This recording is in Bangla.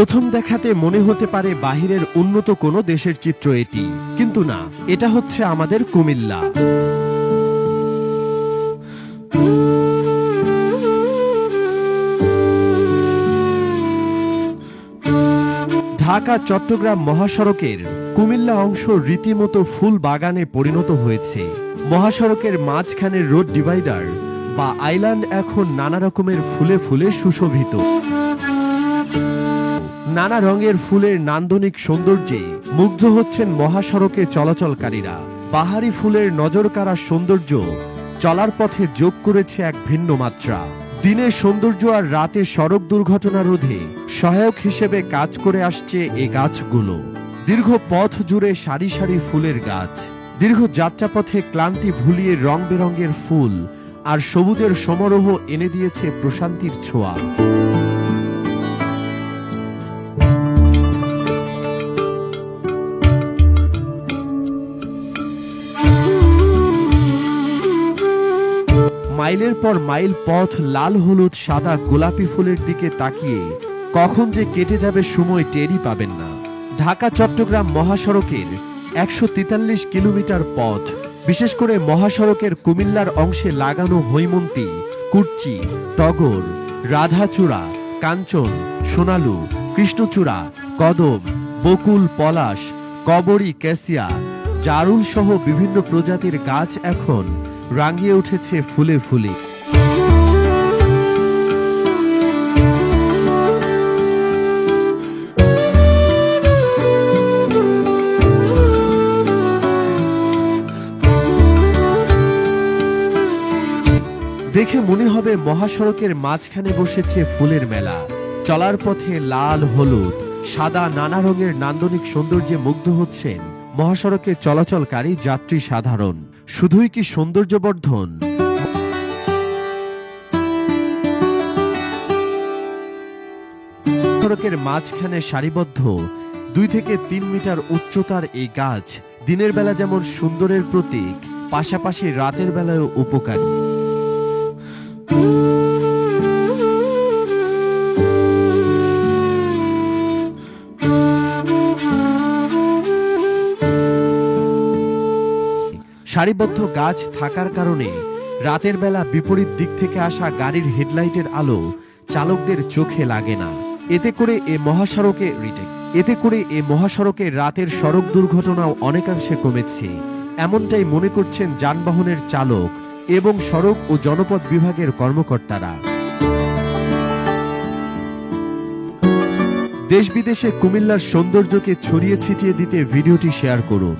প্রথম দেখাতে মনে হতে পারে বাহিরের উন্নত কোনো দেশের চিত্র এটি। কিন্তু না, এটা হচ্ছে আমাদের কুমিল্লা। ঢাকা, চট্টগ্রাম মহাসড়কের কুমিল্লা অংশ রীতিমতো ফুল বাগানে পরিণত হয়েছে। মহাসড়কের মাঝখানের রোড ডিভাইডার বা আইল্যান্ড এখন নানা রকমের ফুলে ফুলে সুশোভিত। নানা রঙের ফুলের নান্দনিক সৌন্দর্যে মুগ্ধ হচ্ছেন মহাসড়কে চলাচলকারীরা। বাহারি ফুলের নজরকাড়া সৌন্দর্য চলার পথে যোগ করেছে এক ভিন্ন মাত্রা। দিনের সৌন্দর্য আর রাতে সড়ক দুর্ঘটনা রোধে সহায়ক হিসেবে কাজ করে আসছে এ গাছগুলো। দীর্ঘ পথ জুড়ে সারি সারি ফুলের গাছ, দীর্ঘ যাত্রাপথে ক্লান্তি ভুলিয়ে রং বেরঙের ফুল আর সবুজের সমারোহ এনে দিয়েছে প্রশান্তির ছোঁয়া। মাইলের পর মাইল পথ লাল হলুদ সাদা গোলাপি ফুলের দিকে তাকিয়ে কখন যে কেটে যাবে সময় টেরই পাবেন না। ঢাকা, চট্টগ্রাম মহাসড়কের একশো তেতাল্লিশ কিলোমিটার পথ, বিশেষ করে মহাসড়কের কুমিল্লার অংশে লাগানো হৈমন্তী, কুর্চি, টগর, রাধাচূড়া, কাঞ্চন, সোনালু, কৃষ্ণচূড়া, কদম, বকুল, পলাশ, কবরী ক্যাসিয়া জারুল সহ বিভিন্ন প্রজাতির গাছ এখন রাঙিয়ে উঠেছে ফুলে ফুলে। দেখে মনে হবে মহাসড়কের মাঝখানে বসেছে ফুলের মেলা। চলার পথে লাল হলুদ, সাদা নানা রঙের নান্দনিক সৌন্দর্যে মুগ্ধ হচ্ছেন মহাসড়কে চলাচলকারী যাত্রী সাধারণ। শুধুই কি সৌন্দর্যবর্ধন? সড়কের মাঝখানে সারিবদ্ধ, দুই থেকে তিন মিটার উচ্চতার এই গাছ দিনের বেলা যেমন সুন্দরের প্রতীক, পাশাপাশি রাতের বেলায়ও উপকারী। সারিবদ্ধ গাছ থাকার কারণে রাতের বেলা বিপরীত দিক থেকে আসা গাড়ির হেডলাইটের আলো চালকদের চোখে লাগে না। এতে করে এ মহাসড়কে রিটেক এতে করে এ মহাসড়কে রাতের সড়ক দুর্ঘটনাও অনেকাংশে কমেছে। এমনটাই মনে করছেন যানবাহনের চালক এবং সড়ক ও জনপথ বিভাগের কর্মকর্তারা। দেশ বিদেশে কুমিল্লার সৌন্দর্যকে ছড়িয়ে ছিটিয়ে দিতে ভিডিওটি শেয়ার করুন।